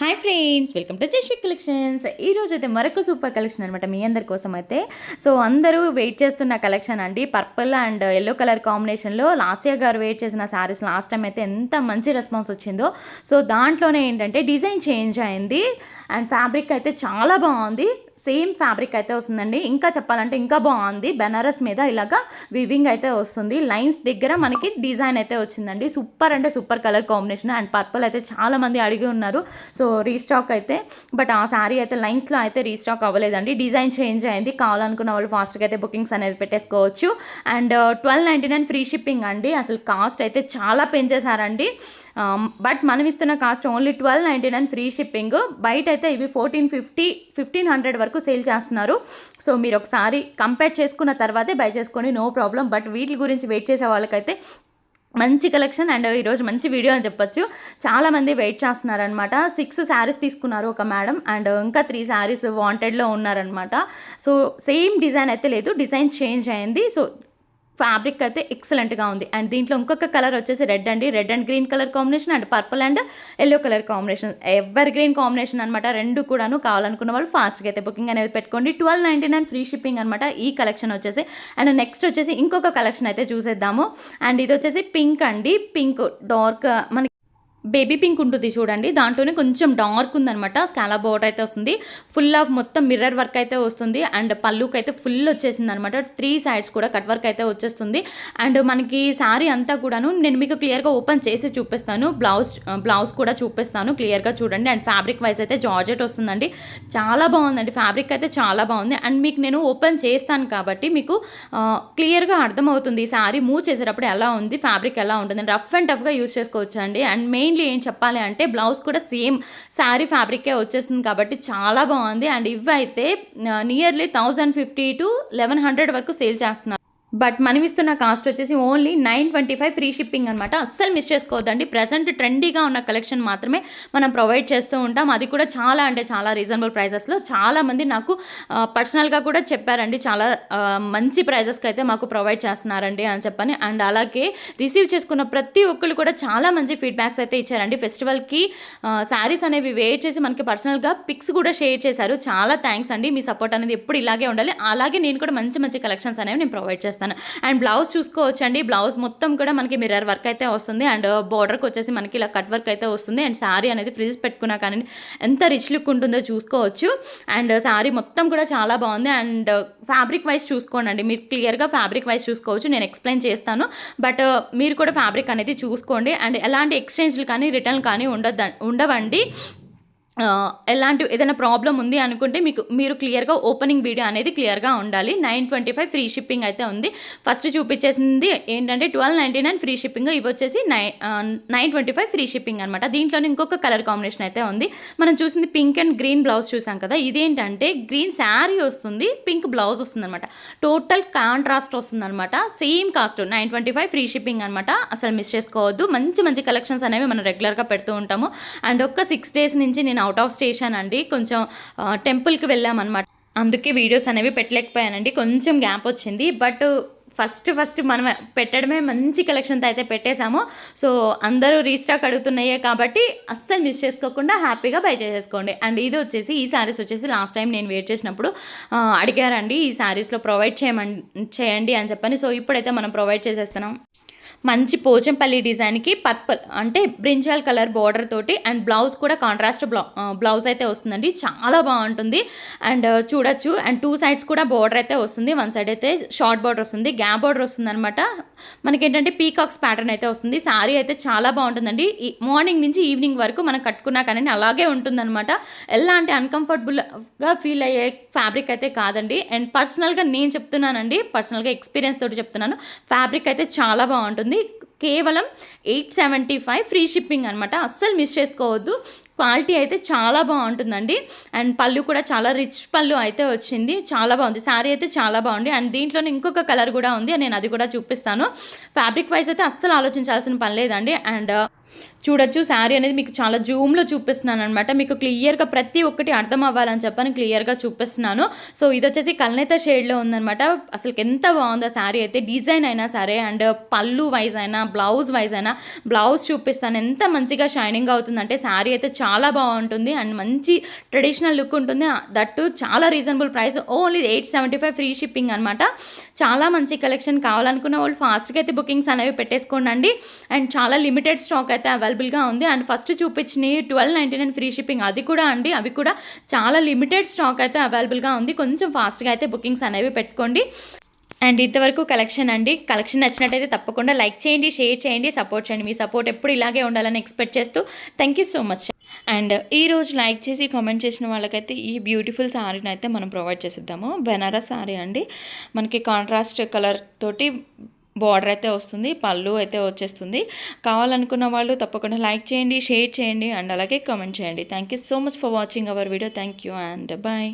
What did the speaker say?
Hi friends welcome to Jasvik collections ఈ రోజు అయితే మరొక సూపర్ కలెక్షన్ అనమాట మీ అందరి కోసం అయితే. సో అందరూ వెయిట్ చేస్తున్న కలెక్షన్ అండి. పర్పుల్ అండ్ ఎల్లో కలర్ కాంబినేషన్లో లాస్యా గారు వెయిట్ చేసిన శారీస్ లాస్ట్ టైం అయితే ఎంత మంచి రెస్పాన్స్ వచ్చిందో. సో దాంట్లోనే ఏంటంటే డిజైన్ చేంజ్ అయింది. అండ్ ఫ్యాబ్రిక్ అయితే చాలా బాగుంది. సేమ్ ఫ్యాబ్రిక్ అయితే వస్తుందండి. ఇంకా చెప్పాలంటే ఇంకా బాగుంది. బెనారస్ మీద ఇలాగా వివింగ్ అయితే వస్తుంది. లైన్స్ దగ్గర మనకి డిజైన్ అయితే వచ్చిందండి. సూపర్ అంటే super colour combination and purple అయితే చాలామంది అడిగి ఉన్నారు. సో రీస్టాక్ అయితే బట్ ఆ శారీ అయితే లైన్స్లో అయితే రీస్టాక్ అవ్వలేదండి. డిజైన్ చేంజ్ అయింది. కావాలనుకున్న వాళ్ళు ఫాస్ట్గా అయితే బుకింగ్స్ అనేది పెట్టేసుకోవచ్చు. And twelve ninety nine free shipping అండి. అసలు కాస్ట్ అయితే చాలా పెంచేశారండి. బట్ మనం ఇస్తున్న cost only twelve ninety nine free shipping బయట అయితే ఇవి ఫోర్టీన్ ఫిఫ్టీ ఫిఫ్టీన్ హండ్రెడ్ వరకు సేల్ చేస్తున్నారు. సో మీరు ఒకసారి కంపేర్ చేసుకున్న తర్వాతే బై చేసుకొని నో ప్రాబ్లం బట్ వీటి గురించి వెయిట్ చేసే వాళ్ళకైతే మంచి కలెక్షన్ అండ్ ఈరోజు మంచి వీడియో అని చెప్పొచ్చు. చాలామంది వెయిట్ చేస్తున్నారనమాట సిక్స్ శారీస్ తీసుకున్నారు ఒక మేడం అండ్ ఇంకా త్రీ శారీస్ వాంటెడ్లో ఉన్నారనమాట సో సేమ్ డిజైన్ అయితే లేదు. డిజైన్ చేంజ్ అయింది. సో ఫ్యాబ్రిక్ అయితే ఎక్సలెంట్గా ఉంది. అండ్ దీంట్లో ఇంకొక కలర్ వచ్చేసి రెడ్ అండి. Red and green colour combination and purple and yellow colour combination. Evergreen combination అనమాట రెండు కూడాను కావాలనుకున్న వాళ్ళు ఫాస్ట్గా అయితే బుకింగ్ అనేది పెట్టుకోండి. Twelve ninety nine free shipping అనమాట ఈ కలెక్షన్ వచ్చేసి. అండ్ నెక్స్ట్ వచ్చేసి ఇంకొక కలెక్షన్ అయితే చూసేద్దాము. అండ్ ఇది వచ్చేసి పింక్ అండి. పింక్ డార్క్ మనకి బేబీ పింక్ ఉంటుంది చూడండి. దాంట్లోనే కొంచెం డార్క్ ఉందనమాట స్కాలా బోర్డర్ అయితే వస్తుంది. ఫుల్ ఆఫ్ మొత్తం మిర్రర్ వర్క్ అయితే వస్తుంది. అండ్ పళ్ళుకి అయితే ఫుల్ వచ్చేసింది అనమాట త్రీ సైడ్స్ కూడా కట్ వర్క్ అయితే వచ్చేస్తుంది. అండ్ మనకి శారీ అంతా కూడాను నేను మీకు క్లియర్గా ఓపెన్ చేసి చూపిస్తాను. బ్లౌజ్ బ్లౌజ్ కూడా చూపిస్తాను క్లియర్గా చూడండి. అండ్ ఫ్యాబ్రిక్ వైజ్ అయితే జార్జెట్ వస్తుందండి. చాలా బాగుందండి. ఫ్యాబ్రిక్ అయితే చాలా బాగుంది. అండ్ మీకు నేను ఓపెన్ చేస్తాను కాబట్టి మీకు క్లియర్గా అర్థమవుతుంది. ఈ శారీ మూవ్ చేసేటప్పుడు ఎలా ఉంది? ఫ్యాబ్రిక్ ఎలా ఉంటుంది? రఫ్ అండ్ టఫ్గా యూజ్ చేసుకోవచ్చు అండి అండ్ మెయిన్లీ ఏం చెప్పాలి అంటే బ్లౌజ్ కూడా సేమ్ శారీ ఫ్యాబ్రికే వచ్చేస్తుంది కాబట్టి చాలా బాగుంది. అండ్ ఇవైతే nearly thousand fifty to eleven hundred వరకు సేల్ చేస్తున్నారు. బట్ మనం ఇస్తున్న కాస్ట్ వచ్చేసి only nine twenty five free shipping అనమాట అస్సలు మిస్ చేసుకోవద్దండి. ప్రజెంట్ ట్రెండీగా ఉన్న కలెక్షన్ మాత్రమే మనం ప్రొవైడ్ చేస్తూ ఉంటాం. అది కూడా చాలా అంటే చాలా రీజనబుల్ ప్రైజెస్లో. చాలామంది నాకు పర్సనల్గా కూడా చెప్పారండి. చాలా మంచి ప్రైజెస్కి అయితే మాకు ప్రొవైడ్ చేస్తున్నారండి అని చెప్పని. అండ్ అలాగే రిసీవ్ చేసుకున్న ప్రతి ఒక్కరు కూడా చాలా మంచి ఫీడ్బ్యాక్స్ అయితే ఇచ్చారండి. ఫెస్టివల్కి శారీస్ అనేవి వేర్ చేసి మనకి పర్సనల్గా పిక్స్ కూడా షేర్ చేశారు. చాలా థ్యాంక్స్ అండి. మీ సపోర్ట్ అనేది ఎప్పుడు ఇలాగే ఉండాలి. అలాగే నేను కూడా మంచి మంచి కలెక్షన్స్ అనేవి నేను ప్రొవైడ్ చేస్తాను. అండ్ బ్లౌజ్ చూసుకోవచ్చండి. బ్లౌజ్ మొత్తం కూడా మనకి మిర్రర్ వర్క్ అయితే వస్తుంది. అండ్ uh, బార్డర్కి వచ్చేసి మనకి ఇలా కట్ వర్క్ అయితే వస్తుంది. అండ్ శారీ అనేది ఫ్రిజ్ పెట్టుకున్నా కానీ ఎంత రిచ్ లుక్ ఉంటుందో చూసుకోవచ్చు. అండ్ uh, శారీ మొత్తం కూడా చాలా బాగుంది. అండ్ uh, ఫ్యాబ్రిక్ వైజ్ చూసుకోండి మీరు క్లియర్గా ఫ్యాబ్రిక్ వైజ్ చూసుకోవచ్చు. నేను ఎక్స్ప్లెయిన్ చేస్తాను. బట్ మీరు కూడా ఫ్యాబ్రిక్ అనేది చూసుకోండి. అండ్ ఎలాంటి ఎక్స్చేంజ్లు కానీ రిటర్న్ కానీ ఉండద్దు ఉండవండి. ఎలాంటి ఏదైనా ప్రాబ్లం ఉంది అనుకుంటే మీకు మీరు క్లియర్గా ఓపెనింగ్ వీడియో అనేది క్లియర్గా ఉండాలి. Nine twenty five free shipping అయితే ఉంది. ఫస్ట్ చూపించేసింది ఏంటంటే twelve ninety nine free shipping ఇవి వచ్చేసి nine nine twenty five free shipping అనమాట దీంట్లోనే ఇంకొక కలర్ కాంబినేషన్ అయితే ఉంది. మనం చూసింది పింక్ అండ్ గ్రీన్ బ్లౌజ్ చూసాం కదా. ఇదేంటంటే గ్రీన్ శారీ వస్తుంది పింక్ బ్లౌజ్ వస్తుంది అనమాట టోటల్ కాంట్రాస్ట్ వస్తుంది అనమాట same cost nine twenty five free shipping అనమాట అసలు మిస్ చేసుకోవద్దు. మంచి మంచి కలెక్షన్స్ అనేవి మనం రెగ్యులర్గా పెడుతూ ఉంటాము. అండ్ ఒక్క సిక్స్ డేస్ నుంచి నేను అవుట్ ఆఫ్ స్టేషన్ అండి. కొంచెం టెంపుల్కి వెళ్ళామన్నమాట అందుకే వీడియోస్ అనేవి పెట్టలేకపోయానండి. కొంచెం గ్యాప్ వచ్చింది. బట్ ఫస్ట్ ఫస్ట్ మనం పెట్టడమే మంచి కలెక్షన్తో అయితే పెట్టేశాము. సో అందరూ రీస్టాక్ అడుగుతున్నాయే కాబట్టి అస్సలు మిస్ చేసుకోకుండా హ్యాపీగా బై చేసేసుకోండి. అండ్ ఇది వచ్చేసి ఈ శారీస్ వచ్చేసి లాస్ట్ టైం నేను వెయిట్ చేసినప్పుడు అడిగారండి. ఈ శారీస్లో ప్రొవైడ్ చేయమని చేయండి అని చెప్పని. సో ఇప్పుడైతే మనం ప్రొవైడ్ చేసేస్తున్నాం. మంచి పోచంపల్లి డిజైన్కి పర్పుల్ అంటే బ్రింజాల్ కలర్ బార్డర్ తోటి అండ్ బ్లౌజ్ కూడా కాంట్రాస్ట్ బ్లౌ బ్లౌజ్ అయితే వస్తుందండి. చాలా బాగుంటుంది. అండ్ చూడొచ్చు. అండ్ టూ సైడ్స్ కూడా బార్డర్ అయితే వస్తుంది. వన్ సైడ్ అయితే షార్ట్ బార్డర్ వస్తుంది. గ్యాప్ బార్డర్ వస్తుంది అనమాట మనకేంటంటే పీకాక్స్ ప్యాటర్న్ అయితే వస్తుంది. శారీ అయితే చాలా బాగుంటుందండి. ఈ మార్నింగ్ నుంచి ఈవినింగ్ వరకు మనం కట్టుకున్నా కానీ అలాగే ఉంటుందన్నమాట. ఎలాంటి అన్కంఫర్టబుల్గా ఫీల్ అయ్యే ఫ్యాబ్రిక్ అయితే కాదండి. అండ్ పర్సనల్గా నేను చెప్తున్నానండి. పర్సనల్గా ఎక్స్పీరియన్స్ తోటి చెప్తున్నాను. ఫ్యాబ్రిక్ అయితే చాలా బాగుంటుంది. కేవలం eight seventy five free shipping అనమాట అస్సలు మిస్ చేసుకోవద్దు. క్వాలిటీ అయితే చాలా బాగుంటుందండి. అండ్ పళ్ళు కూడా చాలా రిచ్ పళ్ళు అయితే వచ్చింది. చాలా బాగుంది. శారీ అయితే చాలా బాగుంది. అండ్ దీంట్లోనే ఇంకొక కలర్ కూడా ఉంది. నేను అది కూడా చూపిస్తాను. ఫ్యాబ్రిక్ వైజ్ అయితే అస్సలు ఆలోచించాల్సిన పని లేదండి. అండ్ చూడొచ్చు. శారీ అనేది మీకు చాలా జూమ్లో చూపిస్తున్నాను అనమాట మీకు క్లియర్గా ప్రతి ఒక్కటి అర్థం అవ్వాలని చెప్పని క్లియర్గా చూపిస్తున్నాను. సో ఇది వచ్చేసి కల్నేత షేడ్లో ఉందనమాట అసలు ఎంత బాగుందో శారీ అయితే. డిజైన్ అయినా సరే అండ్ పళ్ళు వైజ్ అయినా బ్లౌజ్ వైజ్ అయినా బ్లౌజ్ చూపిస్తాను. ఎంత మంచిగా షైనింగ్ అవుతుందంటే శారీ అయితే చాలా బాగుంటుంది. అండ్ మంచి ట్రెడిషనల్ లుక్ ఉంటుంది. దట్టు చాలా reasonable price. Only eight seventy five free shipping అనమాట చాలా మంచి కలెక్షన్ కావాలనుకున్న వాళ్ళు ఫాస్ట్గా అయితే బుకింగ్స్ అనేవి పెట్టేసుకోండి అండ్ చాలా లిమిటెడ్ స్టాక్ అయితే అయితే అవైలబుల్గా ఉంది. And first చూపించినవి twelve ninety nine free shipping అది కూడా అండి. అవి కూడా చాలా లిమిటెడ్ స్టాక్ అయితే అవైలబుల్గా ఉంది. కొంచెం ఫాస్ట్గా అయితే బుకింగ్స్ అనేవి పెట్టుకోండి. అండ్ ఇంతవరకు కలెక్షన్ అండి. కలెక్షన్ నచ్చినట్టయితే తప్పకుండా లైక్ చేయండి షేర్ చేయండి సపోర్ట్ చేయండి. మీ సపోర్ట్ ఎప్పుడు ఇలాగే ఉండాలని ఎక్స్పెక్ట్ చేస్తూ thank you so much and ఈ రోజు లైక్ చేసి కామెంట్ చేసిన వాళ్ళకైతే ఈ బ్యూటిఫుల్ శారీని అయితే మనం ప్రొవైడ్ చేసిద్దాము. బెనారస్ శారీ అండి. మనకి కాంట్రాస్ట్ కలర్ తోటి బార్డర్ అయితే వస్తుంది పళ్ళు అయితే వచ్చేస్తుంది. కావాలనుకున్న వాళ్ళు తప్పకుండా లైక్ చేయండి షేర్ చేయండి అండ్ అలాగే కామెంట్ చేయండి. Thank you so much for watching our video thank you and bye